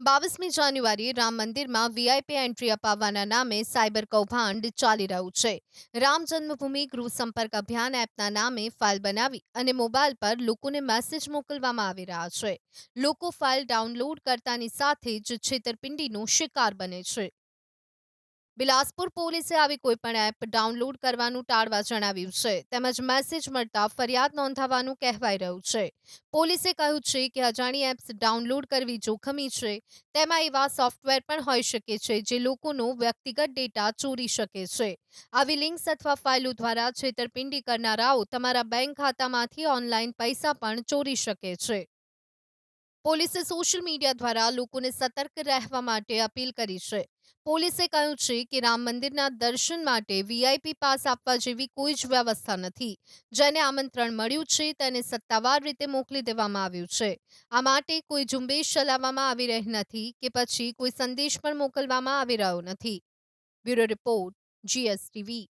બાવીસમી જાન્યુઆરીએ રામ મંદિરમાં વીઆઈપી એન્ટ્રી અપાવવાના નામે સાયબર કૌભાંડ ચાલી રહ્યું છે. રામ જન્મભૂમિ, ગૃહ સંપર્ક અભિયાન એપના નામે ફાઇલ બનાવી અને મોબાઈલ પર લોકોને મેસેજ મોકલવામાં આવી રહ્યા છે. લોકો ફાઇલ ડાઉનલોડ કરતાની સાથે જ છેતરપિંડીનો શિકાર બને છે. બિલાસપુર પોલીસે આવી કોઈપણ એપ ડાઉનલોડ કરવાનું ટાળવા જણાવ્યું છે. તેમજ મેસેજ મળતા ફરિયાદ નોંધાવવાનું કહેવાઈ રહ્યું છે. પોલીસે કહ્યું છે કે અજાણી એપ્સ ડાઉનલોડ કરવી જોખમી છે. તેમાં એવા સોફ્ટવેર પણ હોઈ શકે છે જે લોકોનો વ્યક્તિગત ડેટા ચોરી શકે છે. આવી લિંક્સ અથવા ફાઇલો દ્વારા છેતરપિંડી કરનારાઓ તમારા બેંક ખાતામાંથી ઓનલાઈન પૈસા પણ ચોરી શકે છે. પોલીસે સોશિયલ મીડિયા દ્વારા લોકોને સતર્ક રહેવા માટે અપીલ કરી છે. પોલીસે કહ્યું છે કે રામ મંદિરના દર્શન માટે વીઆઈપી પાસ આપવા જેવી કોઈ જ વ્યવસ્થા નથી. જેને આમંત્રણ મળ્યું છે તેને સત્તાવાર રીતે મોકલી દેવામાં આવ્યું છે. આ માટે કોઈ ઝુંબેશ ચલાવવામાં આવી રહી નથી કે પછી કોઈ સંદેશ પણ મોકલવામાં આવી રહ્યો નથી. Bureau report, GSTV.